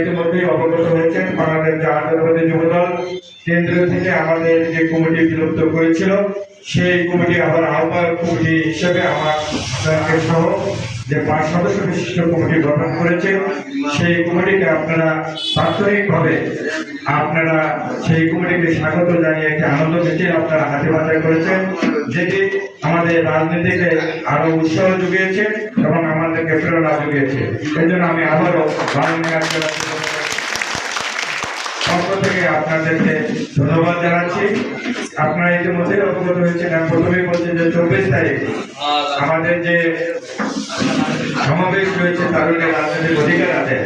ইতিমধ্যেই অবগত হয়েছেন বাংলাদেশ জাতীয়তাবাদী যুবদল। কেন্দ্র থেকে আমাদের যে কমিটি বিলুপ্ত করেছিল, সেই কমিটি আবার আহ্বায়ক কমিটি হিসেবে আমার সহ যে পাঁচ সদস্য বিশিষ্ট কমিটি গঠন করেছে, সেই কমিটিকে আপনারা তাৎক্ষণিকভাবে আপনারা সেই কমিটিকে স্বাগত জানিয়ে একটি আনন্দ পেতে আপনারা হাতে বাজার করেছেন, যেটি আমাদের রাজনীতিকে আরও উৎসাহ যুগিয়েছে এবং আমাদেরকে প্রেরণা যুগিয়েছে। এই জন্য আমি আবারও বাংলা পক্ষ থেকে আপনাদেরকে ধন্যবাদ জানাচ্ছি। আপনারা ইতিমধ্যে অবগত হয়েছেন প্রথমেই বলছি যে চব্বিশ তারিখ আমাদের যে সমাবেশ রয়েছে তারুণ্যের রাজনৈতিক অধিকার আদায়।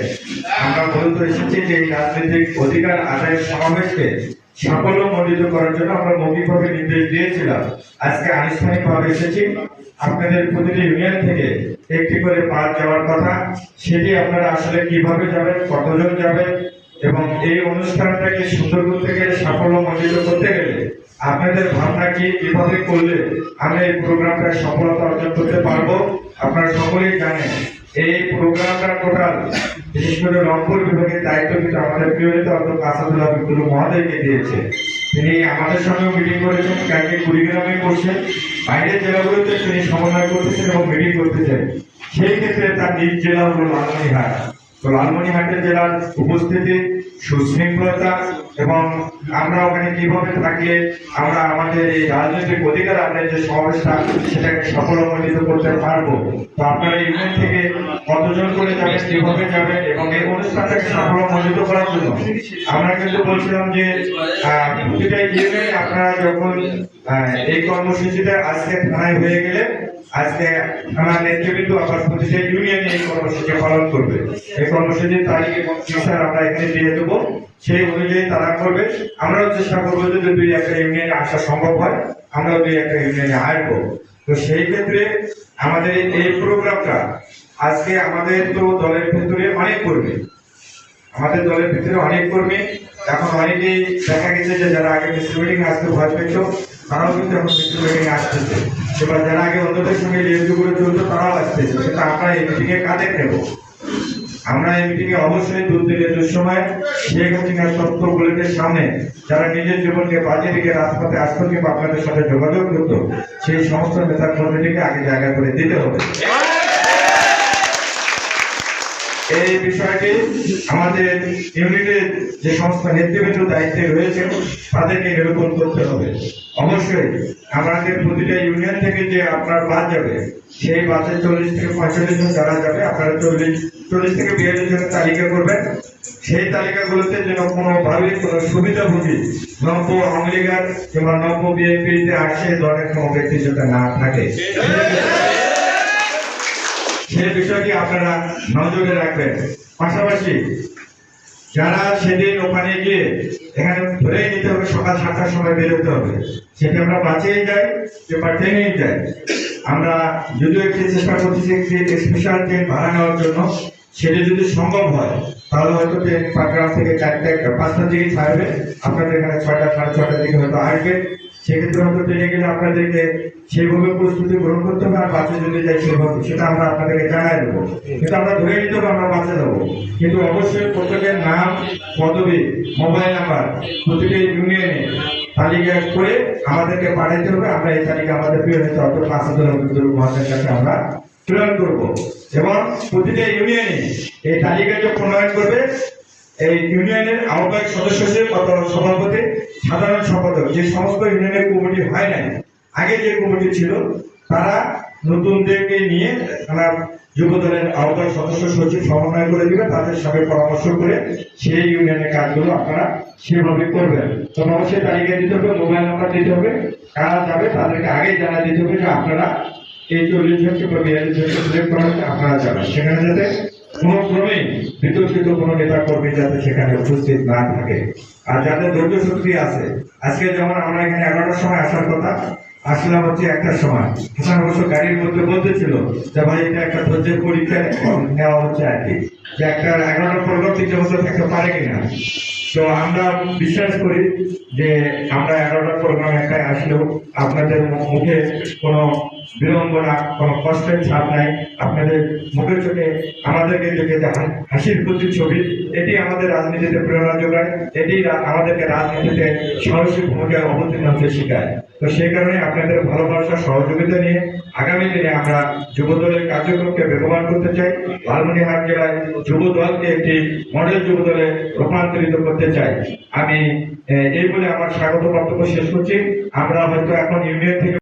আমরা বলতে এসেছি যে এই রাজনৈতিক অধিকার আদায়ের সমাবেশকে সাফল্য মণ্ডিত করার জন্য আমরা মৌখিকভাবে নির্দেশ দিয়েছিলাম। আজকে আনুষ্ঠানিকভাবে এসেছি। আপনাদের প্রতিটি ইউনিয়ন থেকে একটি করে পাঁচ যাওয়ার কথা, সেটি আপনারা আসলে কীভাবে যাবেন, কতজন যাবেন এবং এই অনুষ্ঠানটাকে সুন্দর করতে গেলে সাফল্য মণ্ডিত করতে গেলে আপনাদের ভাবনা কি কীভাবে করলে আমরা এই প্রোগ্রামটা সফলতা অর্জন করতে পারব? আপনারা সকলেই জানেন, এই প্রোগ্রামটা টোটাল, বিশেষ করে রংপুর বিভাগের দায়িত্ব কিন্তু আমাদের প্রিয় নেতা অর্থাৎ আসাদুল্লাহ বিপুল মহোদয়কে দিয়েছে। তিনি আমাদের সঙ্গে মিটিং করেছেন, কালকে কুড়িগ্রামে করছেন, বাইরের জেলাগুলোতে তিনি সমন্বয় করতেছেন এবং মিটিং করতেছেন। সেই ক্ষেত্রে তার নিজ জেলা হলো লালমনিরহাট তো লালমনিরহাটের জেলার উপস্থিতি, সুশৃঙ্খলতা এবং আমরা ওখানে কীভাবে থাকলে আমরা আমাদের এই রাজনৈতিক অধিকার আদায়ের যে সমাবেশটা সেটাকে সফলমণ্ডিত করতে পারব। তো আপনারা ইউনিয়ন থেকে কতজন করে যাবেন, কীভাবে যাবেন এবং এই অনুষ্ঠানটাকে সাফল্যমণ্ডিত করার জন্য আমরা কিন্তু বলছিলাম যে প্রতিটা ইউনিয়নে আপনারা যখন এই কর্মসূচিটা আজকে থানায় হয়ে গেলে আজকে থানার নেতৃবৃন্দ আবার প্রতিটা ইউনিয়নে এই কর্মসূচি পালন করবে। এই কর্মসূচির তারিখ এবং আমরা এখানে দিয়ে দেবো। সেই অনুযায়ী তারা করবে। আমরাও চেষ্টা করব যদি দুই একটা ইউনিয়নে আসা সম্ভব হয়। আমরাও দুই একটা ইউনিয়নে আসব তো সেই ক্ষেত্রে আমাদের এই প্রোগ্রামটা আজকে আমাদের তো দলের ভেতরে অনেক কর্মী। আমাদের দলের ভিতরে অনেক কর্মী। এখন অনেকেই দেখা গেছে যে যারা আগে মিছিল মিটিং আসতে, ভয় পেত, তারাও কিন্তু এখন মিছিল আসতেছে। এবার যারা আগে অন্যদের সঙ্গে লিপ্ত করে চলতো, তারাও আসতেছে। সেটা আমরা এই মিটিং এ কাজে নেব। আমরা এই মিটিং এ অবশ্যই দূর দিনের দুঃসময় শেখ হাসিনার বুলেটের সামনে যারা নিজের জীবনকে বাজে রেখে রাজপথে আসতো কিংবা আপনাদের সাথে যোগাযোগ করতো, সেই সমস্ত নেতার কর্মীদেরকে আগে জায়গা করে দিতে হবে। এই বিষয়টি আমাদের ইউনিটের যে সমস্ত নেতৃবৃন্দ দায়িত্বে রয়েছে তাদেরকে নিরূপণ করতে হবে। অবশ্যই আমাদের প্রতিটা ইউনিয়ন থেকে যে আপনার বাদ যাবে, সেই বাসে চল্লিশ থেকে পঁয়তাল্লিশ জন যারা যাবে, আপনারা চল্লিশ চল্লিশ থেকে বিয়াল্লিশ জনের তালিকা করবেন। সেই তালিকাগুলোতে যেন কোনোভাবে কোনো সুবিধাভোগী নব্য আওয়ামী লীগের কিংবা নব্য বিএনপিতে আসে ধরনের কোনো ব্যক্তি যাতে না থাকে। সেই বিষয়টি আপনারা নজরে রাখবেন। পাশাপাশি যারা সেদিন ওখানে গিয়ে এখানে ধরেই নিতে হবে, সকাল সাতটার সময় বেরোতে হবে। সেটা আমরা বাঁচিয়ে যাই কিংবা ট্রেনেই যাই। আমরা যদিও একটি চেষ্টা করতেছি একটি স্পেশাল ট্রেন ভাড়া নেওয়ার জন্য, সেটা যদি সম্ভব হয়, তাহলে হয়তো ট্রেন পাটগ্রাম থেকে চারটে, পাঁচটার দিকে ছাড়বে। আপনাদের এখানে ছয়টা, সাড়ে ছটার দিকে হয়তো আসবে। সেক্ষেত্রে হয়তো ট্রেনে গেলে আপনাদেরকে সেইভাবে প্রস্তুতি গ্রহণ করতে হবে আর বাসে যদি যাই সেভাবে সেটা আমরা আপনাদেরকে জানাই দেবো। কিন্তু আমরা ধরে নিতে হবে, আমরা বাসে দেবো। কিন্তু অবশ্যই প্রত্যেকের নাম, পদবি, মোবাইল নাম্বার প্রতিটি ইউনিয়নে তালিকা করে আমাদেরকে পাঠাইতে হবে। আমরা এই তালিকা আমাদের প্রিয় নেতা অর্থাৎ আহমদুল মহাজের কাছে আমরা প্রেরণ করব। এবং প্রতিটা ইউনিয়নে এই তালিকা যে প্রণয়ন করবে এই ইউনিয়নের আহ্বায়ক সদস্য হিসেবে সভাপতি সাধারণ সম্পাদক, যে সমস্ত ইউনিয়নের কমিটি হয় নাই, আগে যে কমিটি ছিল, তারা নতুনদেরকে নিয়ে তারা যুব দলের আহ্বায়ক সদস্য সচিব সমন্বয় করে দিবে, তাদের সঙ্গে পরামর্শ করে সেই ইউনিয়নের কাজগুলো আপনারা সেভাবে করবেন। তবে অবশ্যই তালিকা দিতে হবে, মোবাইল নাম্বার দিতে হবে, কারা যাবে তাদেরকে আগেই জানা দিতে হবে যে আপনারা এই চল্লিশ জন কিংবা বিয়াল্লিশ জনকে সিলেক্ট করা আপনারা যাবেন। সেখানে যাতে কোনো ক্রমেই বিতর্কিত কোনো নেতা কর্মী যাতে সেখানে উপস্থিত না থাকে। আর যাদের ধৈর্য শক্তি আছে, আজকে যেমন আমরা এখানে এগারোটার সময় আসার কথা, আসলাম হচ্ছে একটা সময়। হাসান অবশ্য গাড়ির মধ্যে বলতেছিল যে, ভাই, এটা একটা ধৈর্যের পরীক্ষা নেওয়া হচ্ছে আর কি। যে একটা এগারোটার পরবর্তী বছর থাকতে পারে কিনা? তো আমরা বিশ্বাস করি যে আমরা এগারোটা প্রোগ্রাম একটাই আসলেও আপনাদের মুখে কোনো বিড়ম্বনা, কোনো কষ্টের ছাপ নাই। আপনাদের মুখে চোখে, আমাদেরকে দেখে যে হাসির হাসির ছবি, এটি আমাদের রাজনীতিতে প্রেরণা যোগায়, এটি আমাদেরকে রাজনীতিতে সাহসী ভূমিকায় অবতীর্ণ হতে শেখায়। তো সেই কারণে আপনাদের ভালোবাসা, সহযোগিতা নিয়ে আগামী দিনে আমরা যুব দলের কার্যক্রমকে বেগবান করতে চাই। লালমনিরহাট জেলায় যুব দলকে একটি মডেল যুব দলে রূপান্তরিত করতে চাই। আমি এই বলে আমার স্বাগত বক্তব্য শেষ করছি। আমরা হয়তো এখন ইউনিয়ন থেকে